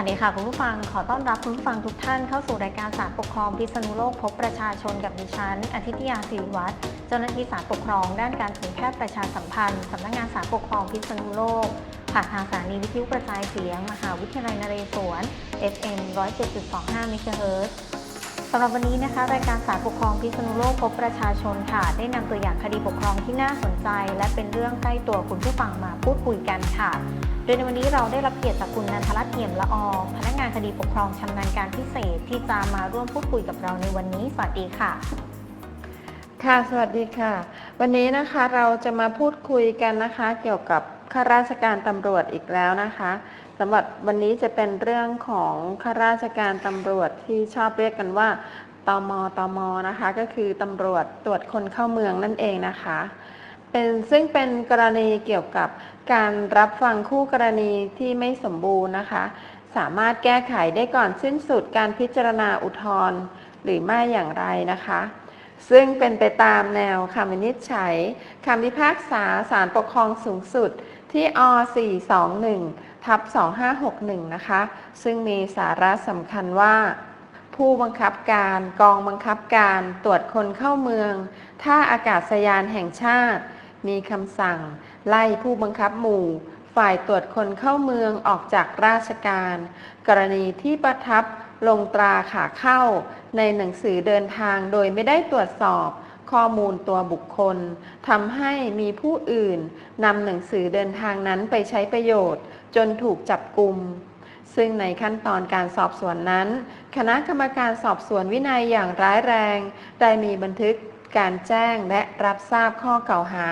วัสดีค่ะคุณผู้ฟังขอต้อนรับคุณผู้ฟังทุกท่านเข้าสู่รายการสารปกครองพิษณุโลกพบประชาชนกับดิฉันอาทิตยาศิริวัฒน์เจ้าหน้าที่สารปกครอง ด้านการเผยแพร่ประชาสัมพันธ์สำนักงานสารปกครองพิษณุโลกผ่านทางสถานีวิทยุกระจายเสียง มหาวิทยาลัยนเรศวร FM 107.25เมกะเฮิรตซ์ สำหรับวันนี้นะคะ รายการสารปกครองพิษณุโลกพบประชาชนค่ะ ได้นำตัวอย่างคดีปกครองที่น่าสนใจ และเป็นเรื่องใกล้ตัวคุณผู้ฟังมาพูดคุยกันค่ะ โดยในวันนี้เราได้รับเกียรติจากคุณนันทรัตน์เอี่ยมละออพนักงานคดีปกครองชำนาญการพิเศษที่จะมาร่วมพูดคุยกับเราในวันนี้สวัสดีค่ะ ค่ะ สวัสดีค่ะ วันนี้นะคะเราจะมาพูดคุยกันนะคะ เกี่ยวกับข้าราชการตำรวจอีกแล้วนะคะ สำหรับวันนี้จะเป็นเรื่องของข้าราชการตำรวจที่ชอบเรียกกันว่าตมตมนะคะ ก็คือตำรวจตรวจคนเข้าเมืองนั่นเองนะคะ เป็นซึ่งเป็นกรณีเกี่ยวกับการรับฟังคู่กรณีที่ไม่สมบูรณ์นะคะ สามารถแก้ไขได้ก่อนสิ้นสุดการพิจารณาอุทธรณ์หรือไม่อย่างไรนะคะ ซึ่งเป็นไปตามแนวคำวินิจฉัยคำพิพากษาศาลปกครองสูงสุดที่อ421 ทับ2561 นะคะ ซึ่งมีสาระสำคัญว่า ผู้บังคับการกองบังคับการตรวจคนเข้าเมือง ท่าอากาศยานแห่งชาติ มีคำสั่ง ไล่ผู้บังคับหมู่ ฝ่ายตรวจคนเข้าเมืองออกจากราชการ กรณีที่ประทับลงตราขาเข้า ในหนังสือเดินทางโดยไม่ได้ตรวจสอบข้อมูลตัวบุคคลทำให้มีผู้อื่นนำหนังสือเดินทางนั้นไปใช้ประโยชน์ จนถูกจับกลุ่มซึ่งในขั้นตอนการสอบสวนนั้น คณะกรรมการสอบสวนวินัยอย่างร้ายแรง ได้มีบันทึกการแจ้งและรับทราบข้อกล่าวหา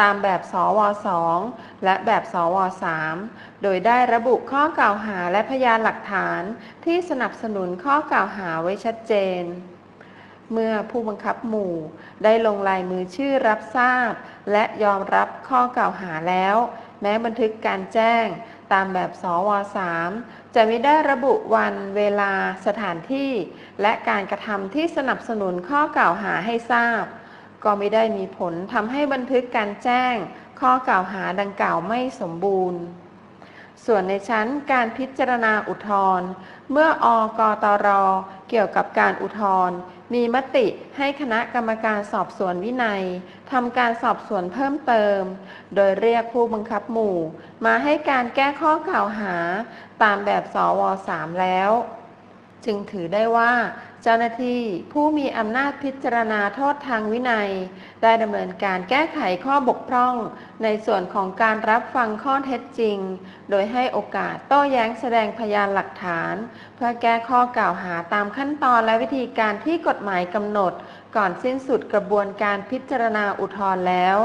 ตามแบบสว2และแบบสว3โดยได้ระบุข้อกล่าวหาและพยานหลักฐานที่สนับสนุนข้อกล่าวหาไว้ชัดเจน เมื่อผู้บังคับหมู่ได้ลงลายมือชื่อรับทราบ และยอมรับข้อกล่าวหาแล้ว แม้บันทึกการแจ้งตามแบบสว3จะไม่ได้ระบุวันเวลาสถานที่ และการกระทำที่สนับสนุนข้อกล่าวหาให้ทราบ ก็ไม่ได้มีผลทำให้บันทึกการแจ้ง ข้อกล่าวหาดังกล่าวไม่สมบูรณ์ ส่วนในชั้นการพิจารณาอุทธรณ์เมื่ออกตร เกี่ยวกับการอุทธรณ์มีมติให้คณะกรรมการสอบสวนวินัยทำการสอบสวนเพิ่มเติม โดยเรียกผู้บังคับหมู่ มาให้การแก้ข้อกล่าวหา ตามแบบสว3แล้ว จึงถือได้ว่า เจ้าหน้าที่ผู้มีอำนาจพิจารณาโทษทางวินัย ได้ดำเนินการแก้ไขข้อบกพร่อง ในส่วนของการรับฟังข้อเท็จจริง โดยให้โอกาสโต้แย้งแสดงพยานหลักฐาน เพื่อแก้ข้อกล่าวหาตามขั้นตอนและวิธีการที่กฎหมายกำหนด ก่อนสิ้นสุดกระบวนการพิจารณาอุทธรณ์แล้ว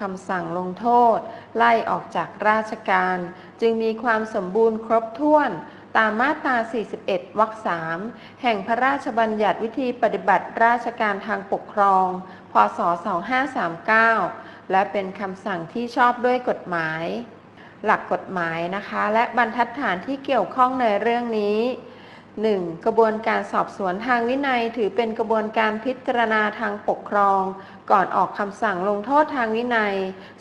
คำสั่งลงโทษ ไล่ออกจากราชการ จึงมีความสมบูรณ์ครบถ้วน ตามมาตรา 41 วรรค3แห่งพระราชบัญญัติวิธีปฏิบัติราชการทางปกครอง พศ 2539 และเป็นคำสั่งที่ชอบด้วยกฎหมาย หลักกฎหมายนะคะ และบรรทัดฐานที่เกี่ยวข้องในเรื่องนี้ 1. กระบวนการสอบสวนทางวินัยถือเป็นกระบวนการพิจารณาทางปกครอง ก่อนออกคำสั่งลงโทษทางวินัย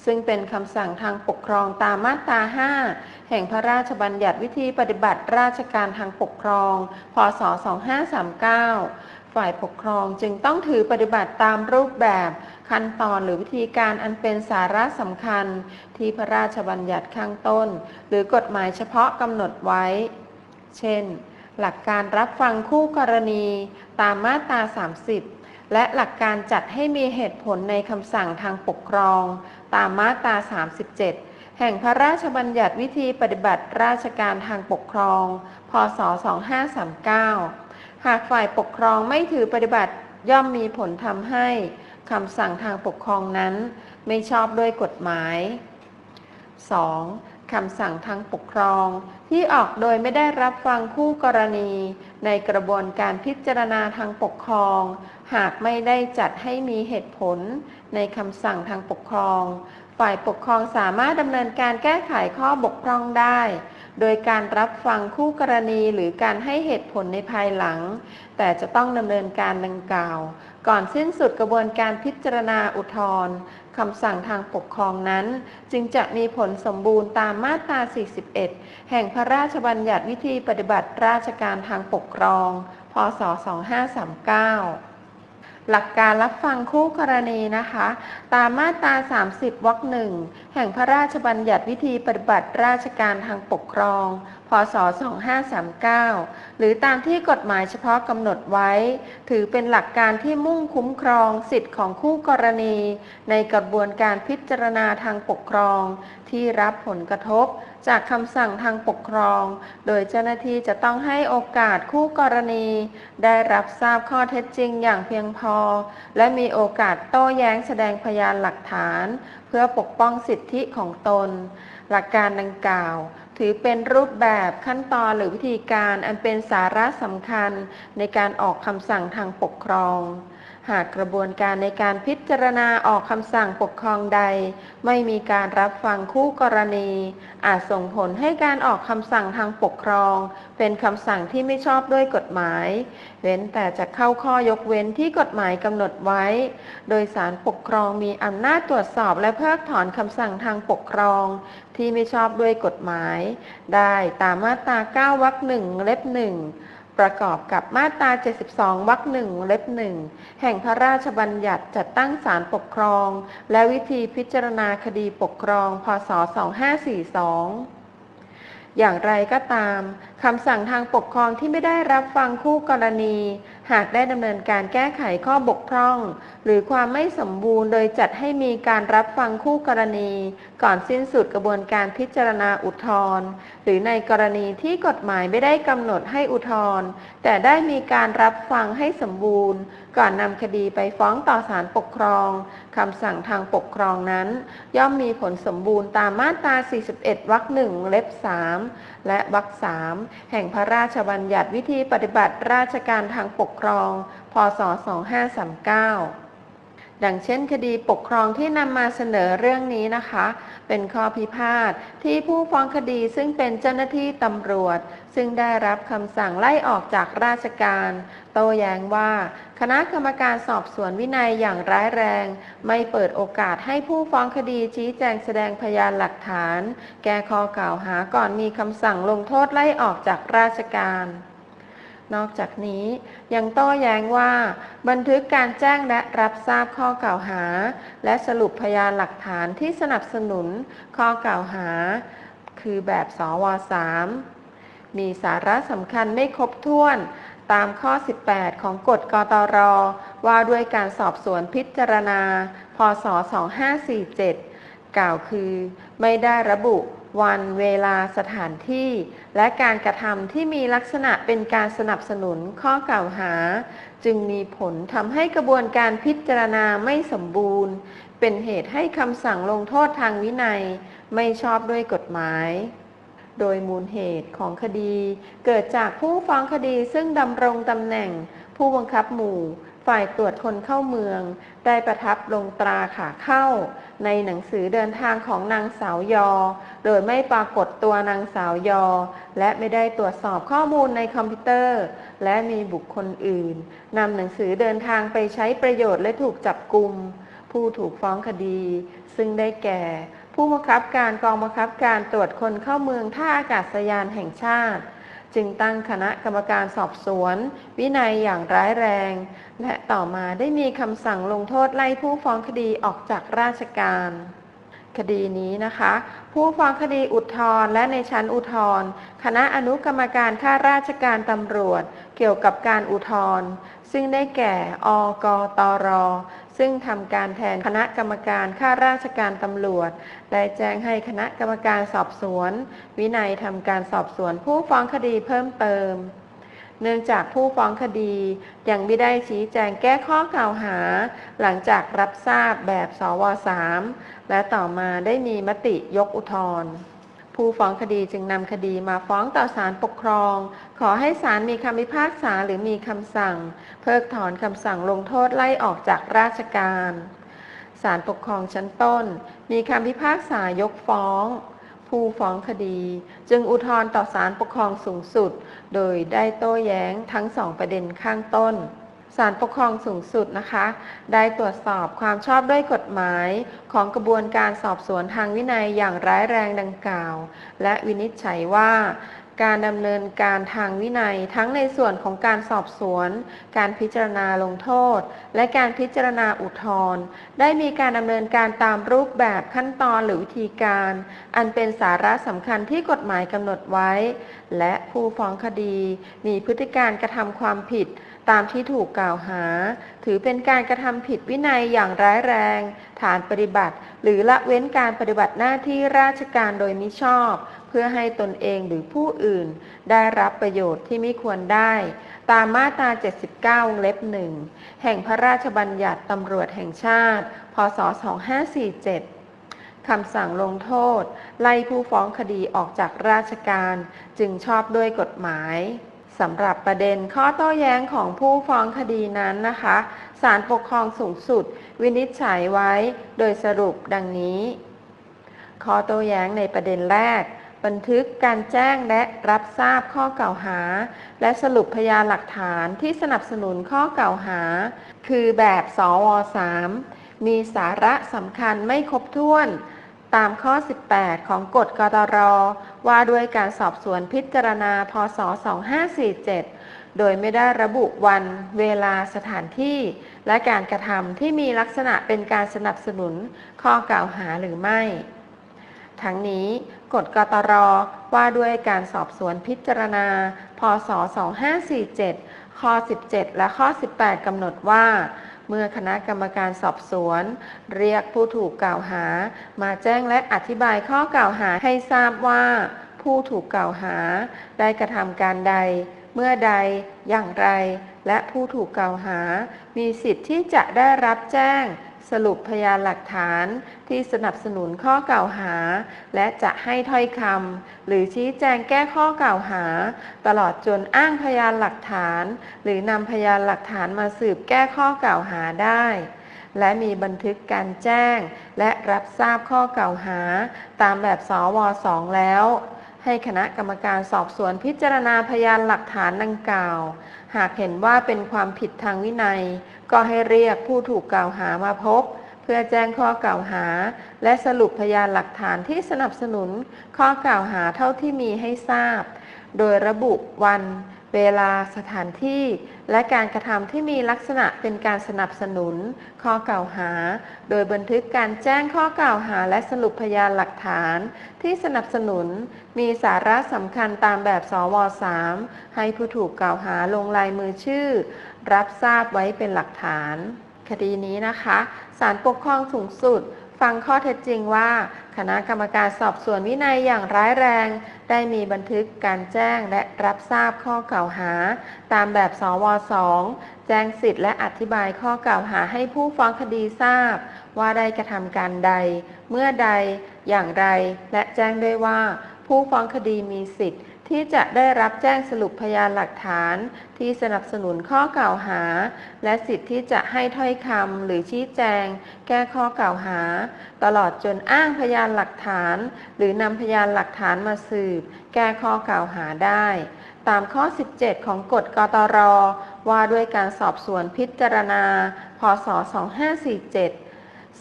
ซึ่งเป็นคำสั่งทางปกครองตามมาตรา 5 แห่งพระราชบัญญัติวิธีปฏิบัติราชการทางปกครอง พศ 2539 ฝ่ายปกครองจึงต้องถือปฏิบัติตามรูปแบบ ขั้นตอนหรือวิธีการอันเป็นสาระสำคัญ ที่พระราชบัญญัติข้างต้น หรือกฎหมายเฉพาะกำหนดไว้ เช่น หลักการรับฟังคู่กรณีตามมาตรา 30 และหลักการจัดให้มีเหตุผลในคำสั่งทางปกครอง ตามมาตรา 37 แห่งพระราชบัญญัติวิธีปฏิบัติราชการทางปกครอง พศ 2539 หากฝ่ายปกครองไม่ถือปฏิบัติย่อมมีผลทำให้คำสั่งทางปกครองนั้น ไม่ชอบด้วยกฎหมาย 2. คำสั่งทางปกครอง ที่ออกโดยไม่ได้รับฟังคู่กรณี ในกระบวนการพิจารณาทางปกครอง หากไม่ได้จัดให้มีเหตุผล ในคำสั่งทางปกครอง ฝ่ายปกครองสามารถดำเนินการแก้ไขข้อบกพร่องได้ โดยการรับฟังคู่กรณีหรือการให้เหตุผลในภายหลัง แต่จะต้องดำเนินการดังกล่าว ก่อนสิ้นสุดกระบวนการพิจารณาอุทธรณ์ คำสั่งทางปกครองนั้น จึงจะมีผลสมบูรณ์ตามมาตรา 41 แห่งพระราชบัญญัติวิธีปฏิบัติราชการทางปกครอง พศ 2539 หลักการรับฟังคู่กรณีนะคะ ตามมาตรา 30 วรรคหนึ่งแห่งพระราชบัญญัติวิธีปฏิบัติราชการทางปกครอง พศ 2539 หรือตามที่กฎหมายเฉพาะกำหนดไว้ ถือเป็นหลักการที่มุ่งคุ้มครองสิทธิของคู่กรณี ในกระบวนการพิจารณาทางปกครอง ที่รับผลกระทบจากคำสั่งทางปกครอง โดยเจ้าหน้าที่จะต้องให้โอกาสคู่กรณี ได้รับทราบข้อเท็จจริงอย่างเพียงพอ และมีโอกาสโต้แย้งแสดงพยานหลักฐาน เพื่อปกป้องสิทธิของตน หลักการดังกล่าว ถือเป็นรูปแบบขั้นตอนหรือวิธีการอันเป็นสาระสำคัญในการออกคำสั่งทางปกครอง หากกระบวนการในการพิจารณาออกคำสั่งปกครองใด ไม่มีการรับฟังคู่กรณี อาจส่งผลให้การออกคำสั่งทางปกครอง เป็นคำสั่งที่ไม่ชอบด้วยกฎหมาย เว้นแต่จะเข้าข้อยกเว้นที่กฎหมายกำหนดไว้ โดยสารปกครองมีอำนาจตรวจสอบและเพิกถอนคำสั่งทางปกครอง ที่ไม่ชอบด้วยกฎหมาย ได้ตามมาตรา 9 วรรคหนึ่งเล็บหนึ่ง ประกอบกับมาตรา 72 วรรคหนึ่งเล็บหนึ่งแห่งพระราชบัญญัติจัดตั้งศาลปกครอง และวิธีพิจารณาคดีปกครอง พศ 2542อย่างไรก็ตาม คำสั่งทางปกครองที่ไม่ได้รับฟังคู่กรณี หากได้ดำเนินการแก้ไขข้อบกพร่อง หรือความไม่สมบูรณ์โดยจัดให้มีการรับฟังคู่กรณี ก่อนสิ้นสุดกระบวนการพิจารณาอุทธรณ์หรือในกรณีที่กฎหมายไม่ได้กำหนดให้อุทธรณ์แต่ได้มีการรับฟังให้สมบูรณ์ ก่อนนำคดีไปฟ้องต่อศาลปกครองคำสั่งทางปกครองนั้น ย่อมมีผลสมบูรณ์ตามมาตรา 41 วรรคหนึ่งเล็บ 3 และวรรคสามแห่งพระราชบัญญัติวิธีปฏิบัติราชการทางปกครอง พศ 2539ดังเช่นคดีปกครองที่นำมาเสนอเรื่องนี้นะคะ เป็นข้อพิพาทที่ผู้ฟ้องคดีซึ่งเป็นเจ้าหน้าที่ตำรวจ ซึ่งได้รับคำสั่งไล่ออกจากราชการ โต้แย้งว่า คณะกรรมการสอบสวนวินัยอย่างร้ายแรง ไม่เปิดโอกาสให้ผู้ฟ้องคดีชี้แจงแสดงพยานหลักฐาน แก้ข้อกล่าวหาก่อนมีคำสั่งลงโทษไล่ออกจากราชการนอกจากนี้ยังโต้แย้งว่า บันทึกการแจ้งและรับทราบข้อกล่าวหา และสรุปพยานหลักฐานที่สนับสนุนข้อกล่าวหา คือแบบสว 3 มีสาระสำคัญไม่ครบถ้วน ตามข้อ 18 ของกฎกตร ว่าด้วยการสอบสวนพิจารณา พศ 2547 กล่าวคือ ไม่ได้ระบุวันเวลาสถานที่ และการกระทำที่มีลักษณะเป็นการสนับสนุนข้อกล่าวหา จึงมีผลทำให้กระบวนการพิจารณาไม่สมบูรณ์ เป็นเหตุให้คำสั่งลงโทษทางวินัย ไม่ชอบด้วยกฎหมาย โดยมูลเหตุของคดี เกิดจากผู้ฟ้องคดีซึ่งดำรงตำแหน่ง ผู้บังคับหมู่ ฝ่ายตรวจคนเข้าเมือง ได้ประทับลงตราขาเข้า ในหนังสือเดินทางของนางสาวยอ โดยไม่ปรากฏตัวนางสาวยอ และไม่ได้ตรวจสอบข้อมูลในคอมพิวเตอร์ และมีบุคคลอื่นนำหนังสือเดินทางไปใช้ประโยชน์และถูกจับกลุมผู้ถูกฟ้องคดี ซึ่งได้แก่ ผู้บังคับการกองบังคับการตรวจคนเข้าเมืองท่าอากาศยานแห่งชาติ จึงตั้งคณะกรรมการสอบสวน วินัยอย่างร้ายแรง และต่อมาได้มีคำสั่งลงโทษไล่ผู้ฟ้องคดีออกจากราชการคดีนี้นะคะ ผู้ฟ้องคดีอุทธร์และในชั้นอุทธร์คณะอนุกรรมการข้าราชการตำรวจ เกี่ยวกับการอุทธร์ซึ่งได้แก่ อกตร ซึ่งทำการแทนคณะกรรมการข้าราชการตำรวจ ได้แจ้งให้คณะกรรมการสอบสวน วินัยทำการสอบสวนผู้ฟ้องคดีเพิ่มเติม เนื่องจากผู้ฟ้องคดียังไม่ได้ชี้แจงแก้ข้อกล่าวหา หลังจากรับทราบแบบสว 3 และต่อมาได้มีมติยกอุทธรณ์ ผู้ฟ้องคดีจึงนำคดีมาฟ้องต่อศาลปกครอง ขอให้ศาลมีคำพิพากษาหรือมีคำสั่ง เพิกถอนคำสั่งลงโทษไล่ออกจากราชการศาลปกครองชั้นต้น มีคำพิพากษายกฟ้อง ผู้ฟ้องคดี จึงอุทธรณ์ต่อศาลปกครองสูงสุด โดยได้โต้แย้งทั้งสองประเด็นข้างต้น ศาลปกครองสูงสุดนะคะ ได้ตรวจสอบความชอบด้วยกฎหมายของกระบวนการสอบสวนทางวินัยอย่างร้ายแรงดังกล่าว และวินิจฉัยว่า การดำเนินการทางวินัยทั้งในส่วนของการสอบสวน การพิจารณาลงโทษ และการพิจารณาอุทธรณ์ได้มีการดำเนินการตามรูปแบบขั้นตอนหรือวิธีการ อันเป็นสาระสำคัญที่กฎหมายกำหนดไว้ และผู้ฟ้องคดี มีพฤติการกระทำความผิด ตามที่ถูกกล่าวหา ถือเป็นการกระทำผิดวินัยอย่างร้ายแรง ฐานปฏิบัติ หรือละเว้นการปฏิบัติหน้าที่ราชการโดยมิชอบ เพื่อให้ตนเองหรือผู้อื่น ได้รับประโยชน์ที่ไม่ควรได้ ตามมาตรา 79วงเล็บหนึ่งแห่งพระราชบัญญัติตำรวจแห่งชาติ พศ 2547คำสั่งลงโทษ ไล่ผู้ฟ้องคดีออกจากราชการ จึงชอบด้วยกฎหมาย สำหรับประเด็นข้อโต้แย้งของผู้ฟ้องคดีนั้นนะคะศาลปกครองสูงสุด วินิจฉัยไว้โดยสรุปดังนี้ ข้อโต้แย้งในประเด็นแรก บันทึกการแจ้งและรับทราบข้อกล่าวหา และสรุปพยานหลักฐานที่สนับสนุนข้อกล่าวหา คือแบบสว 3 มีสาระสำคัญไม่ครบถ้วน ตามข้อ 18 ของกฎกตร ว่าด้วยการสอบสวนพิจารณา พศ 2547 โดยไม่ได้ระบุวัน เวลาสถานที่ และการกระทำที่มีลักษณะเป็นการสนับสนุนข้อกล่าวหาหรือไม่ ทั้งนี้กฎกตร ว่าด้วยการสอบสวนพิจารณา พศ 2547 ข้อ 17 และข้อ 18 กำหนดว่า เมื่อคณะกรรมการสอบสวน เรียกผู้ถูกกล่าวหา มาแจ้งและอธิบายข้อกล่าวหาให้ทราบว่า ผู้ถูกกล่าวหา ได้กระทำการใด เมื่อใดอย่างไร และผู้ถูกกล่าวหา มีสิทธิ์ที่จะได้รับแจ้ง สรุปพยานหลักฐานที่สนับสนุนข้อกล่าวหา และจะให้ถ้อยคำหรือชี้แจงแก้ข้อกล่าวหา ตลอดจนอ้างพยานหลักฐาน หรือนำพยานหลักฐานมาสืบแก้ข้อกล่าวหาได้ และมีบันทึกการแจ้ง และรับทราบข้อกล่าวหา ตามแบบสว2แล้ว ให้คณะกรรมการสอบสวนพิจารณาพยานหลักฐานดังกล่าว หากเห็นว่าเป็นความผิดทางวินัย ก็ให้เรียกผู้ถูกกล่าวหามาพบ เพื่อแจ้งข้อกล่าวหา และสรุปพยานหลักฐานที่สนับสนุน ข้อกล่าวหาเท่าที่มีให้ทราบ โดยระบุวัน เวลาสถานที่ และการกระทำที่มีลักษณะเป็นการสนับสนุน ข้อกล่าวหา โดยบันทึกการแจ้งข้อกล่าวหาและสรุปพยานหลักฐาน ที่สนับสนุน มีสาระสำคัญตามแบบสว 3 ให้ผู้ถูกกล่าวหาลงลายมือชื่อ รับทราบไว้เป็นหลักฐาน คดีนี้นะคะศาลปกครองสูงสุด ฟังข้อเท็จจริงว่า คณะกรรมการสอบสวนวินัยอย่างร้ายแรง ได้มีบันทึกการแจ้งและรับทราบข้อกล่าวหา ตามแบบสว2แจ้งสิทธิ์และอธิบายข้อกล่าวหาให้ผู้ฟ้องคดีทราบ ว่าได้กระทำการใด เมื่อใดอย่างไร และแจ้งด้วยว่า ผู้ฟ้องคดีมีสิทธิ์ ที่จะได้รับแจ้งสรุปพยานหลักฐานที่สนับสนุนข้อกล่าวหา และสิทธิ์ที่จะให้ถ้อยคำหรือชี้แจง แก้ข้อกล่าวหา ตลอดจนอ้างพยานหลักฐาน หรือนำพยานหลักฐานมาสืบ แก้ข้อกล่าวหาได้ ตามข้อ 17 ของกฎกตร ว่าด้วยการสอบสวนพิจารณา พศ 2547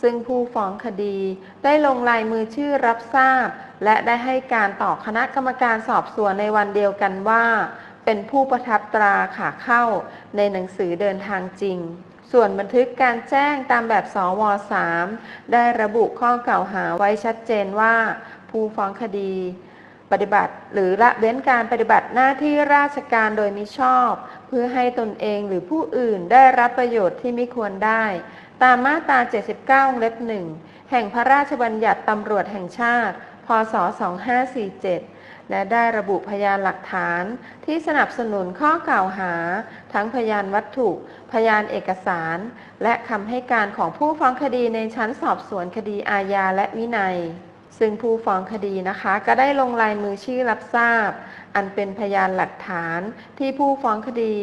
ซึ่งผู้ฟ้องคดีได้ลงลายมือชื่อรับทราบ และได้ให้การต่อคณะกรรมการสอบสวนในวันเดียวกันว่า เป็นผู้ประทับตราขาเข้าในหนังสือเดินทางจริง ส่วนบันทึกการแจ้งตามแบบสว3ได้ระบุข้อกล่าวหาไว้ชัดเจนว่า ผู้ฟ้องคดี ปฏิบัติ หรือละเว้นการปฏิบัติหน้าที่ราชการโดยมิชอบ เพื่อให้ตนเองหรือผู้อื่นได้รับประโยชน์ที่ไม่ควรได้ ตามมาตรา 79วงเล็บหนึ่งแห่งพระราชบัญญัติตำรวจแห่งชาติ พศ 2547 และได้ระบุพยานหลักฐานที่สนับสนุนข้อกล่าวหา ทั้งพยานวัตถุ พยานเอกสาร และคำให้การของผู้ฟ้องคดีในชั้นสอบสวนคดีอาญาและวินัย ซึ่งผู้ฟ้องคดีนะคะ ก็ได้ลงลายมือชื่อรับทราบ อันเป็นพยานหลักฐานที่ผู้ฟ้องคดี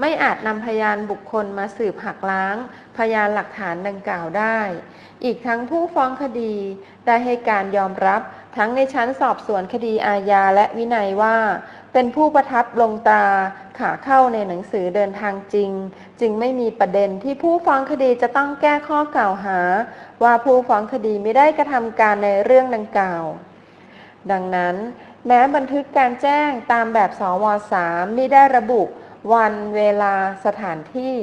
ไม่อาจนำพยานบุคคลมาสืบหักล้าง พยานหลักฐานดังกล่าวได้ อีกทั้งผู้ฟ้องคดีได้ให้การยอมรับ ทั้งในชั้นสอบสวนคดีอาญาและวินัยว่า เป็นผู้ประทับลงตาขาเข้าในหนังสือเดินทางจริง จึงไม่มีประเด็นที่ผู้ฟ้องคดีจะต้องแก้ข้อกล่าวหา ว่าผู้ฟ้องคดีไม่ได้กระทำการในเรื่องดังกล่าว ดังนั้น แม้บันทึกการแจ้งตามแบบสว3ไม่ได้ระบุวันเวลาสถานที่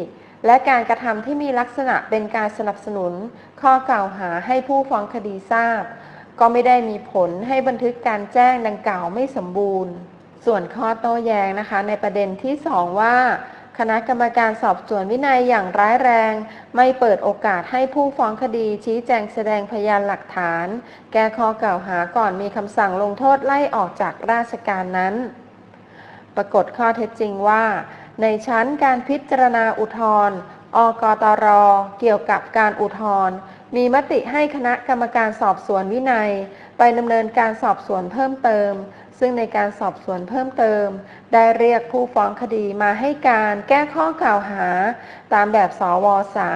และการกระทำที่มีลักษณะเป็นการสนับสนุน ข้อกล่าวหาให้ผู้ฟ้องคดีทราบ ก็ไม่ได้มีผลให้บันทึกการแจ้งดังกล่าวไม่สมบูรณ์ ส่วนข้อโต้แย้งนะคะ ในประเด็นที่ 2 ว่า คณะกรรมการสอบสวนวินัยอย่างร้ายแรง ไม่เปิดโอกาสให้ผู้ฟ้องคดีชี้แจงแสดงพยานหลักฐาน แก้ข้อกล่าวหาก่อนมีคำสั่งลงโทษไล่ออกจากราชการนั้น ปรากฏข้อเท็จจริงว่า ในชั้นการพิจารณาอุทธรณ์อกตร เกี่ยวกับการอุทธรณ์ มีมติให้คณะกรรมการสอบสวนวินัย ไปดำเนินการสอบสวนเพิ่มเติม ซึ่งในการสอบสวนเพิ่มเติม ได้เรียกผู้ฟ้องคดีมาให้การแก้ข้อกล่าวหา ตามแบบสว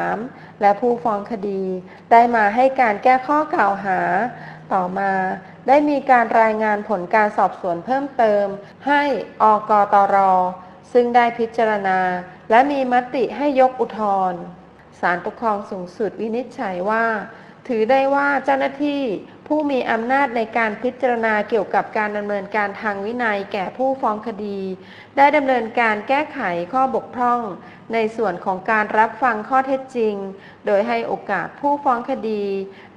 3และผู้ฟ้องคดี ได้มาให้การแก้ข้อกล่าวหา ต่อมาได้มีการรายงานผลการสอบสวนเพิ่มเติม ให้อกตรซึ่งได้พิจารณา และมีมติให้ยกอุทธรณ์ ศาลปกครองสูงสุดวินิจฉัยว่า ถือได้ว่าเจ้าหน้าที่ผู้มีอำนาจในการพิจารณาเกี่ยวกับการดำเนินการทางวินัยแก่ผู้ฟ้องคดี ได้ดำเนินการแก้ไขข้อบกพร่อง ในส่วนของการรับฟังข้อเท็จจริง โดยให้โอกาสผู้ฟ้องคดี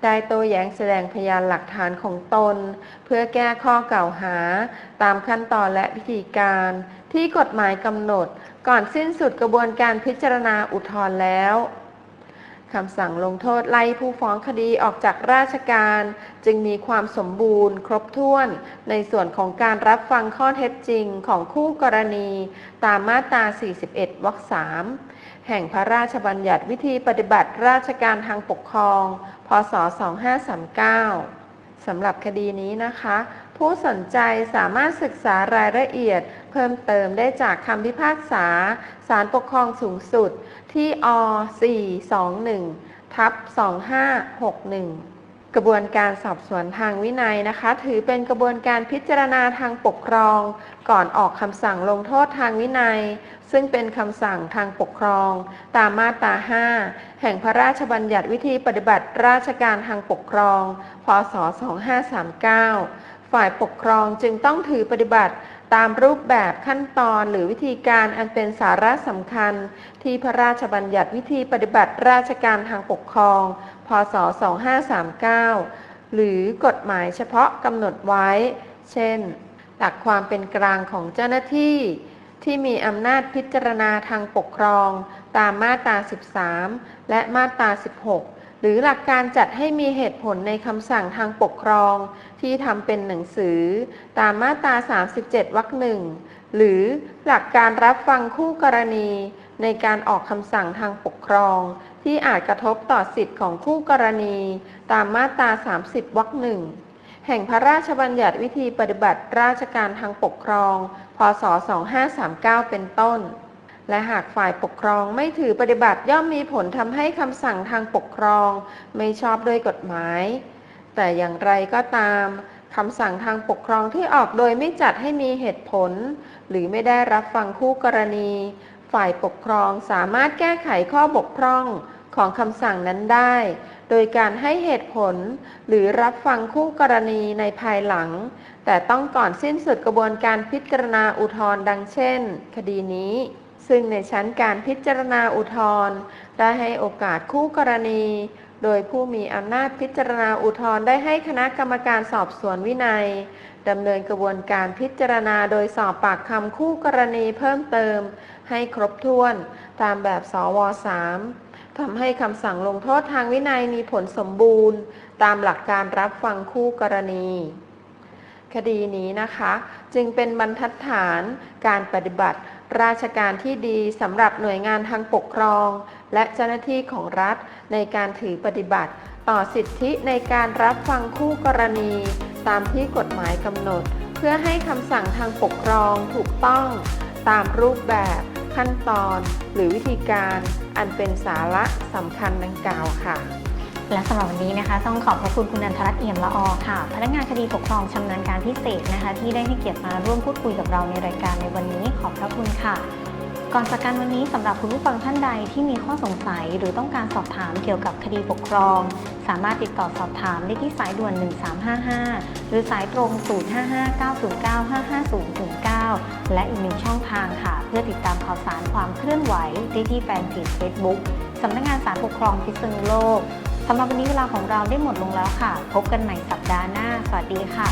ได้โต้แย้งแสดงพยานหลักฐานของตน เพื่อแก้ข้อกล่าวหา ตามขั้นตอนและวิธีการ ที่กฎหมายกำหนด ก่อนสิ้นสุดกระบวนการพิจารณาอุทธรณ์แล้ว คำสั่งลงโทษไล่ผู้ฟ้องคดีออกจากราชการ จึงมีความสมบูรณ์ ครบถ้วน ในส่วนของการรับฟังข้อเท็จจริงของคู่กรณี ตามมาตรา 41 วรรค 3 แห่งพระราชบัญญัติวิธีปฏิบัติราชการทางปกครอง พศ 2539 สำหรับคดีนี้นะคะ ผู้สนใจสามารถศึกษารายละเอียด เพิ่มเติมได้จากคำพิพากษาศาลปกครองสูงสุดที่อ421ทับ2561กระบวนการสอบสวนทางวินัยนะคะ ถือเป็นกระบวนการพิจารณาทางปกครอง ก่อนออกคำสั่งลงโทษทางวินัย ซึ่งเป็นคำสั่งทางปกครอง ตามมาตรา 5 แห่งพระราชบัญญัติวิธีปฏิบัติราชการทางปกครอง พศ 2539 ฝ่ายปกครองจึงต้องถือปฏิบัติ ตามรูปแบบขั้นตอนหรือวิธีการอันเป็นสาระสำคัญ ที่พระราชบัญญัติวิธีปฏิบัติราชการทางปกครอง พศ 2539 หรือกฎหมายเฉพาะกำหนดไว้ เช่น หลักความเป็นกลางของเจ้าหน้าที่ ที่มีอำนาจพิจารณาทางปกครอง ตามมาตรา 13 และมาตรา 16 หรือหลักการจัดให้มีเหตุผลในคำสั่งทางปกครองที่ทำเป็นหนังสือ ตามมาตรา 37 วรรคหนึ่งหรือหลักการรับฟังคู่กรณี ในการออกคำสั่งทางปกครอง ที่อาจกระทบต่อสิทธิของคู่กรณี ตามมาตรา 30 วรรคหนึ่งแห่งพระราชบัญญัติวิธีปฏิบัติราชการทางปกครอง พศ 2539 เป็นต้น และหากฝ่ายปกครองไม่ถือปฏิบัติย่อมมีผลทำให้คำสั่งทางปกครอง ไม่ชอบด้วยกฎหมาย แต่อย่างไรก็ตามคำสั่งทางปกครองที่ออกโดยไม่จัดให้มีเหตุผล หรือไม่ได้รับฟังคู่กรณี ฝ่ายปกครองสามารถแก้ไขข้อบกพร่องของคำสั่งนั้นได้ โดยการให้เหตุผล หรือรับฟังคู่กรณีในภายหลัง แต่ต้องก่อนสิ้นสุดกระบวนการพิจารณาอุทธรณ์ดังเช่น คดีนี้ ซึ่งในชั้นการพิจารณาอุทธรณ์ได้ให้โอกาสคู่กรณี โดยผู้มีอำนาจพิจารณาอุทธรณ์ได้ให้คณะกรรมการสอบสวนวินัยดำเนินกระบวนการพิจารณาโดยสอบปากคำคู่กรณีเพิ่มเติม ให้ครบถ้วนตามแบบสว3ทำให้คำสั่งลงโทษทางวินัยมีผลสมบูรณ์ ตามหลักการรับฟังคู่กรณีคดีนี้นะคะ จึงเป็นบรรทัดฐานการปฏิบัติ ราชการที่ดีสำหรับหน่วยงานทางปกครอง และเจ้าหน้าที่ของรัฐในการถือปฏิบัติ ต่อสิทธิในการรับฟังคู่กรณี ตามที่กฎหมายกำหนด เพื่อให้คำสั่งทางปกครองถูกต้อง ตามรูปแบบ ขั้นตอน หรือวิธีการ อันเป็นสาระสำคัญดังกล่าวค่ะ และสำหรับวันนี้นะคะ ต้องขอบพระคุณคุณนันทรัตน์เอี่ยมละออค่ะ พนักงานคดีปกครองชำนาญการพิเศษนะคะ ที่ได้ให้เกียรติมาร่วมพูดคุยกับเราในรายการในวันนี้ขอบพระคุณค่ะก่อนจากกันวันนี้สำหรับคุณผู้ฟังท่านใดที่มีข้อสงสัยหรือต้องการสอบถามเกี่ยวกับคดีปกครอง สามารถติดต่อสอบถามได้ที่สายด่วน 1355 หรือสายตรง 055-909-55009และอีกหนึ่งช่องทางค่ะ เพื่อติดตามข่าวสารความเคลื่อนไหวได้ที่แฟนเพจ Facebook สำนักงานสารปกครองพิษณุโลก สำหรับวันนี้เวลาของเราได้หมดลงแล้วค่ะ พบกันใหม่สัปดาห์หน้า สวัสดีค่ะ